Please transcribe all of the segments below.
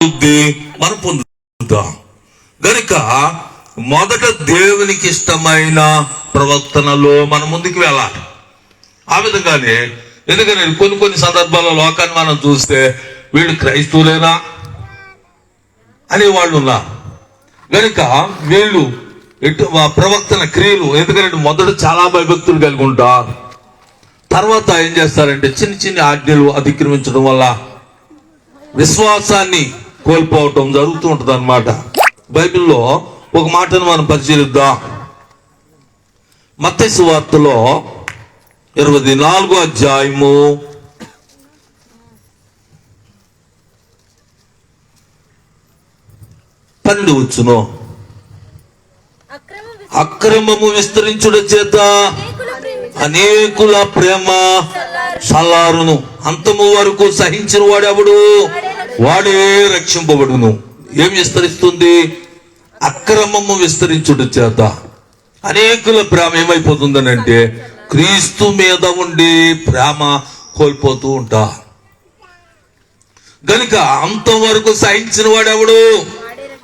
శుద్ధి మనం పొందుతాం గనుక మొదట దేవునికి ఇష్టమైన ప్రవర్తనలో మనం ముందుకు వెళ్ళాలి. ఆ విధంగానే ఎందుకని కొన్ని కొన్ని సందర్భాల్లో లోకాన్ని మనం చూస్తే వీళ్ళు క్రైస్తవులేనా అనే వాళ్ళు ఉన్నారు. గనుక వీళ్ళు ఎటు ప్రవర్తన క్రియలు ఎందుకంటే మొదట చాలా భయభక్తులు కలిగి ఉంటారు. తర్వాత ఏం చేస్తారంటే చిన్న చిన్న ఆజ్ఞలు అతిక్రమించడం వల్ల విశ్వాసాన్ని కోల్పోవటం జరుగుతూ ఉంటుంది అనమాట బైబిల్లో ఒక మాటను మనం పరిశీలిద్దాం. మత్స్య వార్తలో ఇరవై నాలుగో అధ్యాయము. పన్నెండు వచ్చును. అక్రమము విస్తరించుట చేత అనేకుల ప్రేమ చల్లారును. అంతము వరకు సహించిన వాడెవడు? వాడే రక్షింపబడును. ఏం విస్తరిస్తుంది? అక్రమము విస్తరించుట చేత. అనేకుల ప్రేమ ఏమైపోతుందనంటే క్రీస్తు మీద ఉండి ప్రేమ కోల్పోతూ ఉంటా. గనుక అంతవరకు సహించిన వాడెవడు?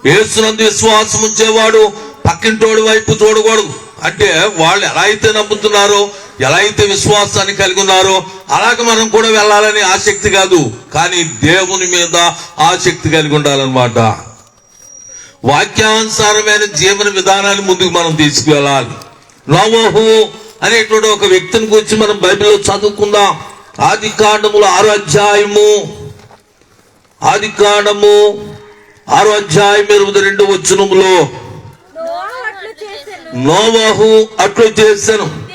యేసునందు విశ్వాసం ఉంచేవాడు పక్కింటోడి వైపు చూడకూడదు. అంటే వాళ్ళు ఎలా అయితే నమ్ముతున్నారో ఎలా అయితే విశ్వాసాన్ని కలిగి ఉన్నారో అలాగ మనం కూడా వెళ్ళాలని ఆసక్తి కాదు. కానీ దేవుని మీద ఆసక్తి కలిగి ఉండాలన్నమాట. వాక్యానుసారమైన జీవన విధానాన్ని ముందుకు మనం తీసుకువెళ్ళాలి. నోవహు అనేటువంటి ఒక వ్యక్తిని గురించి మనం బైబిల్లో చదువుకుందాం. ఆది కాండములు ఆరో అధ్యాయము. ఆది కాండము ఆరో అధ్యాయం ఇరవై రెండు వచ్చునములో నోవహు అట్లు చేసెను నోవాహు అట్లు చేశాను.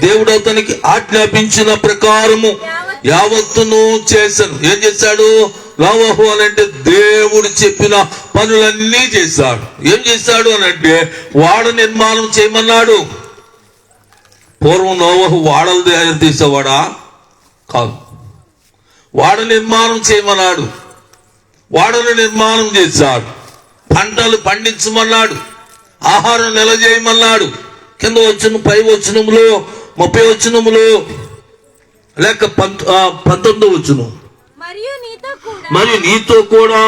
దేవుడు అతనికి ఆజ్ఞాపించిన ప్రకారము యావత్తును చేశాను ఏం చేశాడు? నోవాహు అని అంటే దేవుడు చెప్పిన పనులన్నీ చేశాడు. ఏం చేశాడు అని అంటే వాడ నిర్మాణం చేయమన్నాడు. పూర్వం నోవహు వాడలు తయారు చేసేవాడా కాదు. వాడ నిర్మాణం చేయమన్నాడు. వాడను నిర్మాణం చేశాడు. పంటలు పండించమన్నాడు. ఆహారం నిల చేయమన్నాడు కింద వచ్చిన పై వచ్చినంలో ముప్పై వచ్చినములు లేక పంతొమ్మిది వచ్చును మరియు నీతో కూడా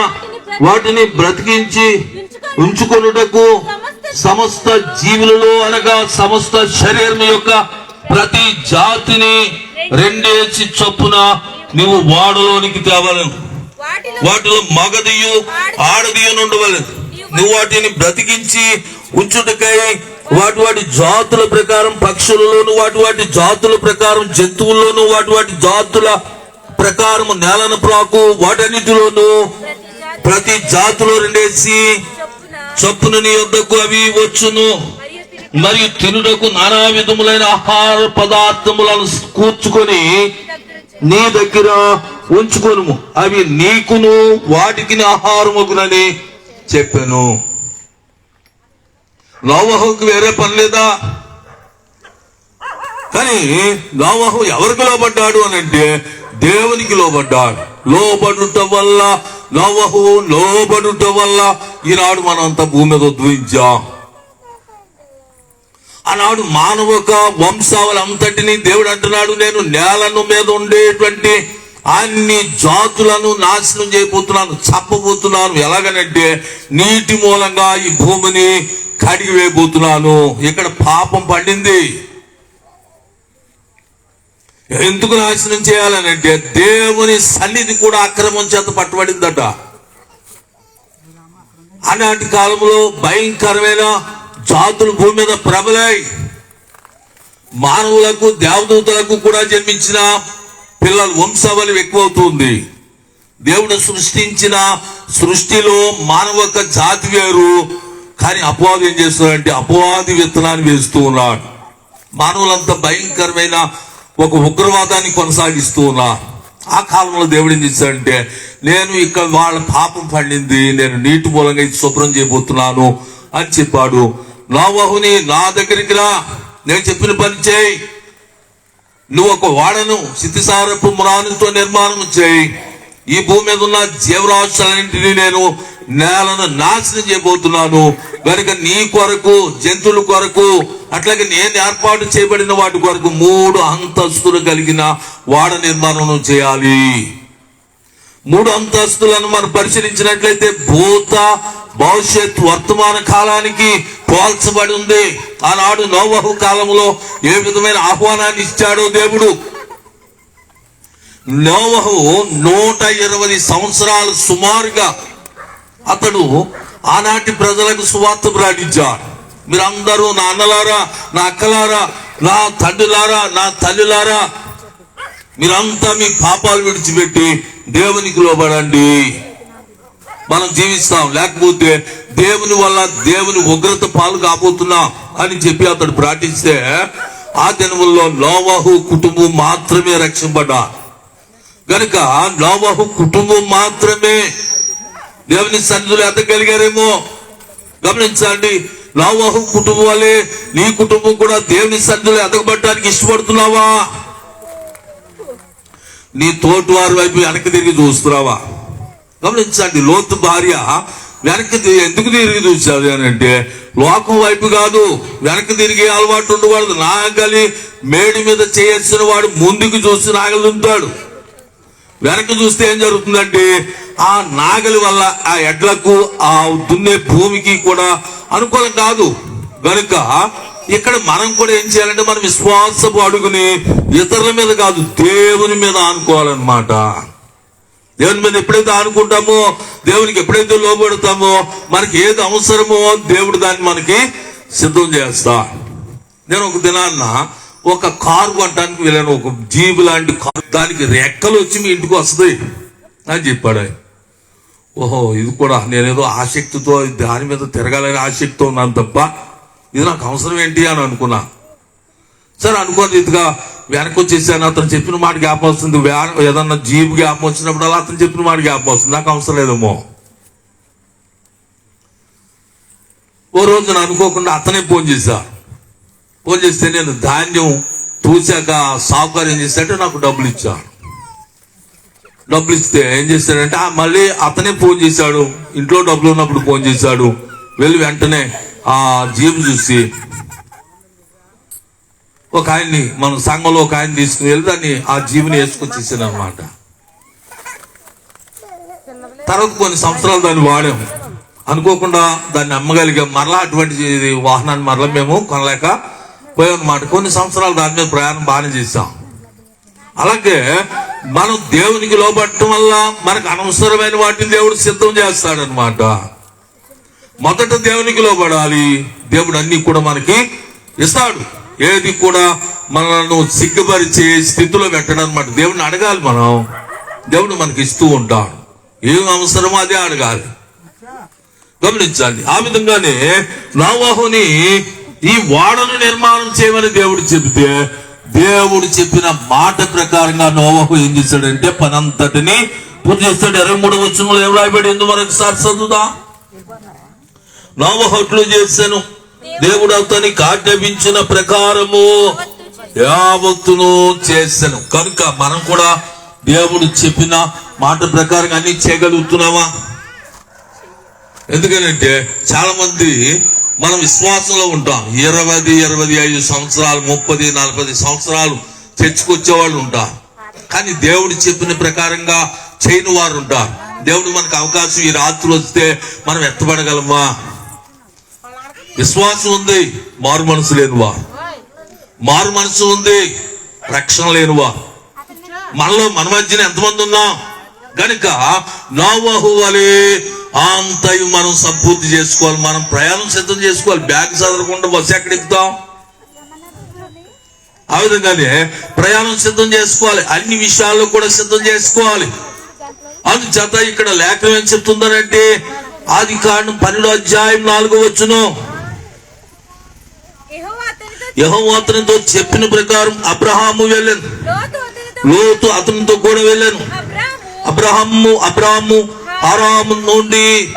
వాటిని బ్రతికించి ఉంచుకొనుటకు సమస్త జీవులలో అనగా సమస్త శరీరం యొక్క ప్రతి జాతిని రెండేసి చొప్పున నువ్వు వాడలోనికి తేవలను. వాటిలో మగదియు ఆడదియు ఉండవలేదు నువ్వు వాటిని బ్రతికించి ఉంచుటకై వాటి వాటి జాతుల ప్రకారం పక్షులలోను వాటి వాటి జాతుల ప్రకారం జంతువుల్లోను వాటి వాటి జాతుల ప్రకారం నేలను ప్రాకు వాటన్నిటిలోను ప్రతి జాతి జాతిలో రెండేసి చొప్పున నీ యొద్దకు అవి వచ్చును. మరియు తినుటకు నానా విధములైన ఆహార పదార్థములను కూర్చుకొని నీ దగ్గర ఉంచుకొనుము. అవి నీకును వాటికి ఆహారముగునని చెప్పాను. నోవహుకు వేరే పని లేదా? కానీ నోవహు ఎవరికి లోబడ్డాడు అని అంటే దేవునికి లోబడ్డాడు. లోబడుట వల్ల నోవహు లోబడుట వల్ల ఈనాడు మనం అంతా భూమి మీద ఉద్భవించాం. ఆనాడు మానవక వంశావలంతటిని దేవుడు అంటున్నాడు నేను నేలను మీద ఉండేటువంటి అన్ని జాతులను నాశనం చేయబోతున్నాను చెప్పబోతున్నాను ఎలాగనంటే నీటి మూలంగా ఈ భూమిని కడిగి వేయబోతున్నాను. ఇక్కడ పాపం పండింది. ఎందుకు నాశనం చేయాలనంటే దేవుని సన్నిధి కూడా అక్రమం చేత పట్టుబడిందట. ఆనాటి కాలంలో భయంకరమైన జాతులు భూమి మీద ప్రబలాయి మానవులకు దేవదూతలకు కూడా జన్మించిన పిల్లల వంశావళి ఎక్కువవుతుంది. దేవుడు సృష్టించిన సృష్టిలో మానవక జాతి వేరు కానీ అపవాది ఏం చేస్తున్నాడంటే అపవాది విత్తనాన్ని వేస్తూ ఉన్నాడు. మానవులంతా భయంకరమైన ఒక ఉగ్రవాదాన్ని కొనసాగిస్తూ ఉన్నారు. ఆ కాలంలో దేవుడు ఏం చేశాడంటే నేను ఇక్కడ వాళ్ళ పాపం పండింది నేను నీటి మూలంగా ఇది శుభ్రం చేయబోతున్నాను అని చెప్పాడు. నోవహుని నా దగ్గరికి రా నేను చెప్పిన పని చేయి. నువ్వు ఒక వాడను స్థితిసారపు మురానితో నిర్మాణం చేయి. ఈ భూమి మీద ఉన్న జీవరాశులన్నింటినీ నేను నేలను నాశనం చేయబోతున్నాను. కనుక నీ కొరకు జంతువుల కొరకు అట్లాగే నేను ఏర్పాటు చేయబడిన వాటి కొరకు మూడు అంతస్తులు కలిగిన వాడ నిర్మాణం చేయాలి. మూడు అంతస్తులను మనం పరిశీలించినట్లయితే భూత భవిష్యత్ వర్తమాన కాలానికి పోల్చబడి ఉంది. ఆనాడు నోవహు కాలంలో ఏ విధమైన ఆహ్వానాన్ని ఇచ్చాడో దేవుడు? నోవహు నూట ఇరవై సంవత్సరాలు సుమారుగా అతడు ఆనాటి ప్రజలకు సువార్త ప్రకటించాడు. మీరందరూ నా అన్నలారా నా అక్కలారా నా తండ్రిలారా నా తల్లిలారా మీరంతా మీ పాపాలు విడిచిపెట్టి దేవునికి లోబడండి. మనం జీవిస్తాం. లేకపోతే దేవుని వల్ల దేవుని ఉగ్రత పాలు కాబోతున్నాం అని చెప్పి అతడు ప్రార్థిస్తే ఆ దినముల్లో నోవాహు కుటుంబం మాత్రమే రక్షింపడ్డారు గనుక నోవాహు కుటుంబం మాత్రమే దేవుని సన్నిధులు ఎదగలిగారేమో గమనించండి. నోవహు కుటుంబం వల్లే నీ కుటుంబం కూడా దేవుని సన్నిధులు ఎదగబడటానికి ఇష్టపడుతున్నావా? నీ తోటి వారి వైపు వెనక్కి తిరిగి చూస్తున్నావా? గమనించండి లోతు భార్య వెనక్కి ఎందుకు తిరిగి చూసాడు అని అంటే లోకం వైపు కాదు వెనక్కి తిరిగి అలవాటు ఉండకూడదు. నాగలి మేడి మీద చేయాల్సిన వాడు ముందుకు చూసి నాగలి ఉంటాడు. వెనక్కి చూస్తే ఏం జరుగుతుందంటే ఆ నాగలి వల్ల ఆ ఎడ్లకు ఆ దున్నే భూమికి కూడా అనుకూలం కాదు. గనుక ఇక్కడ మనం కూడా ఏం చేయాలంటే మనం విశ్వాసపు అడుగుని ఇతరుల మీద కాదు దేవుని మీద ఆనుకోవాలన్నమాట. దేవుని మీద ఎప్పుడైతే ఆనుకుంటామో దేవునికి ఎప్పుడైతే లోబడతామో మనకి ఏది అవసరమో దేవుడు దాన్ని మనకి సిద్ధం చేస్తా. నేను ఒక దినాన్న ఒక కారు కొట్టడానికి వెళ్ళాను ఒక జీబు లాంటి కారు. దానికి రెక్కలు వచ్చి మీ ఇంటికి వస్తుంది అని చెప్పాడు ఆయన. ఓహో ఇది కూడా నేనేదో ఆసక్తితో దాని మీద తిరగాలని ఆసక్తితో ఉన్నాను తప్ప ఇది నాకు అవసరం ఏంటి అని అనుకున్నా. సరే అనుకోని ఇదిగా వెనక్కి వచ్చేసాను అతను చెప్పిన మాట జ్ఞాపం వస్తుంది. ఏదన్నా జీప్ జ్ఞాపం వచ్చినప్పుడు అలా అతను చెప్పిన మాట జ్ఞాపం వస్తుంది. నాకు అవసరం లేదేమో. ఓ రోజు అనుకోకుండా అతనే ఫోన్ చేశాను ఫోన్ చేస్తే నేను ధాన్యం చూశాక సాగుకారు ఏం నాకు డబ్బులు ఇచ్చాడు డబ్బులు ఇస్తే ఏం చేశాడంటే మళ్ళీ అతనే ఫోన్ చేశాడు. ఇంట్లో డబ్బులు ఉన్నప్పుడు ఫోన్ చేశాడు. వెళ్ళి వెంటనే ఆ జీబు చూసి ఒక ఆయన్ని మన సంఘంలో ఒక ఆయన తీసుకుని వెళ్ళి దాన్ని ఆ జీవిని వేసుకొచ్చేసాను అనమాట తర్వాత కొన్ని సంవత్సరాలు దాన్ని వాడాము. అనుకోకుండా దాన్ని అమ్మగలిగాం. మరలా అటువంటి వాహనాన్ని మరలా మేము కొనలేక పోయాం కొన్ని సంవత్సరాలు దాని మీద ప్రయాణం బాగానే చేసాం అలాగే మనం దేవునికి లోపడటం వల్ల మనకు అనవసరమైన వాటిని దేవుడు సిద్ధం చేస్తాడనమాట మొదట దేవునికి లోపడాలి దేవుడు అన్ని కూడా మనకి ఇస్తాడు. ఏది కూడా మనల్ని సిగ్గుపరిచే స్థితిలో పెట్టడం అనమాట దేవుడిని అడగాలి మనం. దేవుడు మనకి ఇస్తూ ఉంటాడు. ఏం అవసరమో అదే అడగాలి. గమనించాలి. ఆ విధంగానే నావాహుని ఈ వాడను నిర్మాణం చేయమని దేవుడు చెబితే దేవుడు చెప్పిన మాట ప్రకారంగా నోవహు ఏం చేశాడంటే పనంతటిని పూర్తి చేస్తాడు. ఇరవై మూడు వచ్చిన ఏం రాయబడి ఎందుకు సార్ చదువుదా? నోవహట్లు చేశాను. దేవుడు అతనికి ఆజ్ఞాపించిన ప్రకారము యావత్తును చేశాను. కనుక మనం కూడా దేవుడు చెప్పిన మాట ప్రకారంగా అన్ని చేయగలుగుతున్నావా ఎందుకనంటే చాలా మంది మనం విశ్వాసంలో ఉంటాం. ఇరవై ఇరవై ఐదు సంవత్సరాలు ముప్పది నలభై సంవత్సరాలు తెచ్చుకొచ్చేవాళ్ళు ఉంటారు. కానీ దేవుడు చెప్పిన ప్రకారంగా చేయని వారు ఉంటారు. దేవుడు మనకు అవకాశం ఈ రాత్రి వస్తే మనం ఎత్తబడగలమా? విశ్వాసం ఉంది మారు మనసు లేనివా మారు మనసు ఉంది రక్షణ లేనివా మనలో మన మధ్యన ఎంతమంది ఉన్నాం? గనుక నోవహు వలే అంతయు మనం సంపూర్తి చేసుకోవాలి మనం ప్రయాణం సిద్ధం చేసుకోవాలి. బ్యాగ్ చదవకుండా బస్సు ఎక్కడ ఎక్కుతాం ఆ విధంగానే ప్రయాణం సిద్ధం చేసుకోవాలి అన్ని విషయాల్లో కూడా సిద్ధం చేసుకోవాలి. అందుచేత ఇక్కడ లేఖనం ఏం చెప్తుందనంటే ఆది కాండం పన్నెండు అధ్యాయం నాలుగో వచ్చును యహో అతనితో చెప్పిన ప్రకారం అబ్రహాము వెళ్ళాను. లోతు అతనితో కూడా వెళ్ళాను. అబ్రహము. అబ్రాము ఆరాము నుండి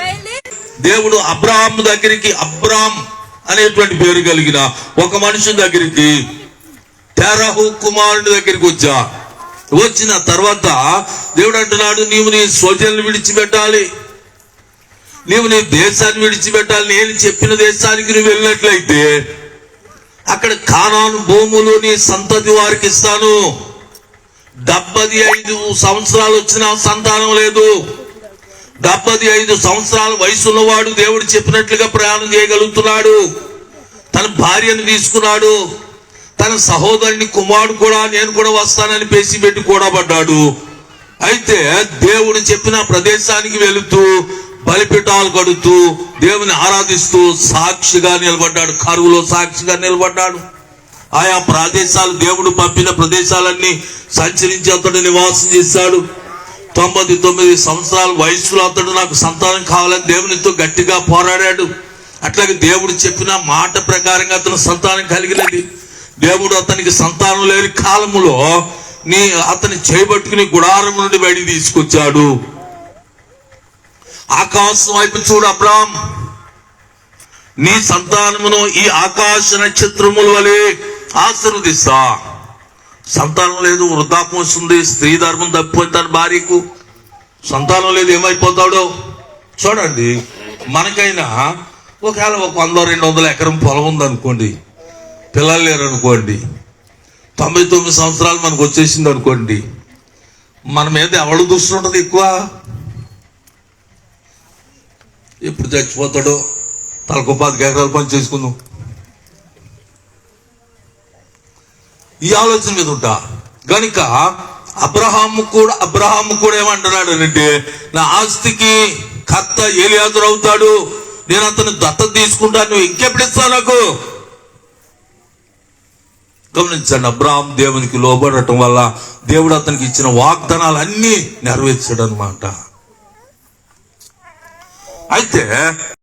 దేవుడు అబ్రాహాము దగ్గరికి అబ్రామ్ అనేటువంటి పేరు కలిగిన ఒక మనిషి దగ్గరికి తెరహు కుమారుడి దగ్గరికి వచ్చా. వచ్చిన తర్వాత దేవుడు అంటున్నాడు నీవు నీ స్వజనులు విడిచిపెట్టాలి. నీవు నీ దేశాన్ని విడిచిపెట్టాలి. నేను చెప్పిన దేశానికి నువ్వు వెళ్ళినట్లయితే అక్కడ కానాను భూములు నీ సంతతి వారికి ఇస్తాను. డెబ్బై ఐదు సంవత్సరాలు వచ్చిన సంతానం లేదు. డెబ్బై ఐదు సంవత్సరాల వయసు ఉన్నవాడు దేవుడు చెప్పినట్లుగా ప్రయాణం చేయగలుగుతున్నాడు. తన భార్యను తీసుకున్నాడు. తన సహోదరుని కుమారుడు కూడా నేను కూడా వస్తానని పేసి పెట్టి కూడా పడ్డాడు అయితే దేవుడు చెప్పిన ప్రదేశానికి వెళుతూ బలిపీఠాలు కడుతూ దేవుని ఆరాధిస్తూ సాక్షిగా నిలబడ్డాడు. కరువులో సాక్షిగా నిలబడ్డాడు. ఆయా ప్రదేశాలు దేవుడు పంపిన ప్రదేశాలన్నీ సంచరించి అతడు నివాసం చేశాడు. తొంభై తొమ్మిది సంవత్సరాల వయసులో అతడు నాకు సంతానం కావాలని దేవునితో గట్టిగా పోరాడాడు. అట్లాగే దేవుడు చెప్పిన మాట ప్రకారంగా అతను సంతానం కలిగినది. దేవుడు అతనికి సంతానం లేని కాలములో నీ అతని చేపట్టుకుని గుడారం నుండి బయటికి తీసుకొచ్చాడు. ఆకాశం వైపు చూడు అబ్రాం నీ సంతానమును ఈ ఆకాశ నక్షత్రముల వలె ఆశీర్వదిస్తా. సంతానం లేదు వృద్ధాపం వస్తుంది స్త్రీ ధర్మం తప్పిపోయింది తన భార్యకు. సంతానం లేదు ఏమైపోతాడో చూడండి. మనకైనా ఒకవేళ ఒక వంద రెండు వందల ఎకరం పొలం ఉందనుకోండి పిల్లలు లేరు అనుకోండి తొంభై తొమ్మిది సంవత్సరాలు మనకు వచ్చేసింది అనుకోండి మన మీద ఎవడు దృష్టి ఉంటుంది ఎక్కువ? ఎప్పుడు చచ్చిపోతాడో తలకు పాతిక ఎకరాలు పని చేసుకుందాం. ఈ ఆలోచన మీద ఉంటా. గనుక అబ్రహాము కూడా అబ్రహాము కూడా ఏమంటున్నాడు అంటే నా ఆస్తికి కర్త ఏలియాదురు అవుతాడు. నేను అతను దత్త తీసుకుంటాను నువ్వు ఇంకెప్పుడు ఇస్తావు నాకు? గమనించండి అబ్రహాం దేవునికి లోబడటం వల్ల దేవుడు అతనికి ఇచ్చిన వాగ్దానాలు అన్ని నెరవేర్చాడు అనమాట అయితే